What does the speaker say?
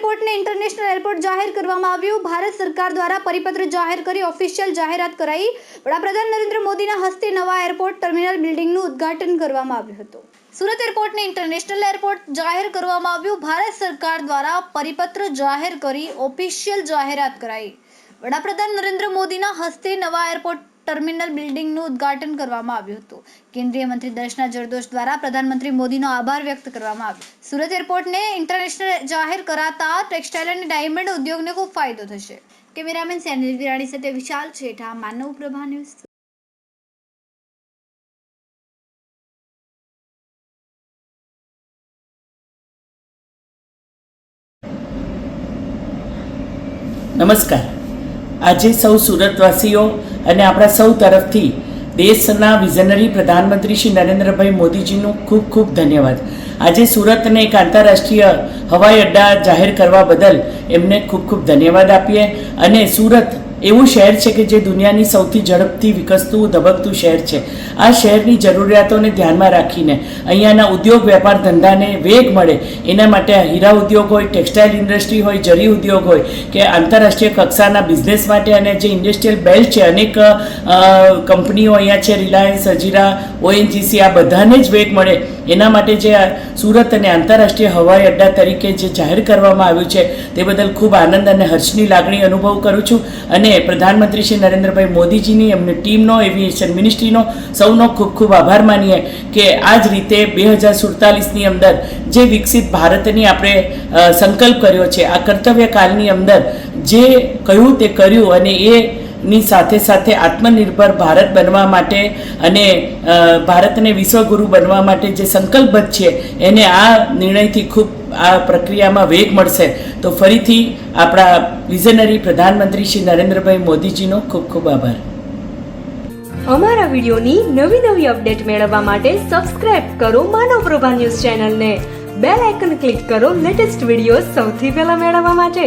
એરપોર્ટને international airport જાહેર કરવામાં આવ્યું. ભારત સરકાર દ્વારા પરિપત્ર જાહેર કરી ઓફિશિયલ જાહેરાત કરાઈ. વડાપ્રધાન નરેન્દ્ર મોદીના હસ્તે નવા એરપોર્ટ ટર્મિનલ બિલ્ડિંગનું ઉદ્ઘાટન કરવામાં આવ્યું હતું. સુરત એરપોર્ટને ઇન્ટરનેશનલ એરપોર્ટ જાહેર કરવામાં આવ્યું. ભારત સરકાર દ્વારા પરિપત્ર જાહેર કરી ઓફિશિયલ જાહેરાત કરાઈ. વડાપ્રધાન નરેન્દ્ર મોદીના હસ્તે નવા એરપોર્ટ ટર્મિનલ બિલ્ડિંગનું ઉદ્ઘાટન કરવામાં આવ્યું હતું. કેન્દ્રીય મંત્રી દર્શના જરદોશ દ્વારા પ્રધાનમંત્રી મોદીનો આભાર વ્યક્ત કરવામાં આવ્યો. સુરત એરપોર્ટને ઇન્ટરનેશનલ જાહેર કરાતા ટેક્સટાઇલ અને ડાયમંડ ઉદ્યોગને ખૂબ ફાયદો થશે. કેમેરામેન સેનિલ વિરાણી સાથે વિશાલ છેઠા, માનવ પ્રભા ન્યૂઝ નમસ્કાર. આજે સૌ સુરતવાસીઓ અને આપણા સૌ તરફથી દેશના વિઝનરી પ્રધાનમંત્રી શ્રી નરેન્દ્રભાઈ મોદીજીનું ખૂબ ખૂબ ધન્યવાદ. આજે સુરતને એક આંતરરાષ્ટ્રીય હવાઈ અડ્ડા જાહેર કરવા બદલ એમને ખૂબ ખૂબ ધન્યવાદ આપીએ અને સુરત એવું શહેર છે કે જે દુનિયાની સૌથી ઝડપથી વિકસતું, ધબકતું શહેર છે. આ શહેરની જરૂરિયાતોને ધ્યાનમાં રાખીને અહીંયાના ઉદ્યોગ વેપાર ધંધાને વેગ મળે. એના માટે હીરા ઉદ્યોગ હોય, ટેક્સટાઇલ ઇન્ડસ્ટ્રી હોય, જરી ઉદ્યોગ હોય કે આંતરરાષ્ટ્રીય કક્ષાના બિઝનેસ માટે અને જે ઇન્ડસ્ટ્રીયલ બેલ્ટ છે, અનેક કંપનીઓ અહીંયા છે, રિલાયન્સ હજીરા ઓએનજીસી, આ બધાને જ વેગ મળે. એના માટે જે સુરત અને આંતરરાષ્ટ્રીય હવાઈ અડ્ડા તરીકે જે જાહેર કરવામાં આવ્યું છે, તે બદલ ખૂબ આનંદ અને હર્ષની લાગણી અનુભવ કરું છું. અને પ્રધાનમંત્રી શ્રી નરેન્દ્રભાઈ મોદીજીની એમની ટીમનો, એવિએશન મિનિસ્ટ્રીનો સૌનો ખૂબ ખૂબ આભાર માનીએ કે આ જ રીતે બે હજાર સુડતાલીસની અંદર જે વિકસિત ભારતની આપણે સંકલ્પ કર્યો છે, આ કર્તવ્યકાળની અંદર જે કહ્યું તે કર્યું અને એ ની સાથે સાથે આત્મનિર્ભર ભારત બનવા માટે અને ભારતને વિશ્વગુરુ બનવા માટે જે સંકલ્પબદ્ધ છે, એને આ નિર્ણયથી ખૂબ, આ પ્રક્રિયામાં વેગ મળશે. તો ફરીથી આપણા વિઝનરી પ્રધાનમંત્રી શ્રી નરેન્દ્રભાઈ મોદીજીનો ખૂબ ખૂબ આભાર. અમારા વિડિયોની નવી નવી અપડેટ મેળવવા માટે સબસ્ક્રાઇબ કરો માનવ પ્રભા ન્યૂઝ ચેનલને. બેલ આઇકન ક્લિક કરો લેટેસ્ટ વીડિયો સૌથી પહેલા મેળવવા માટે.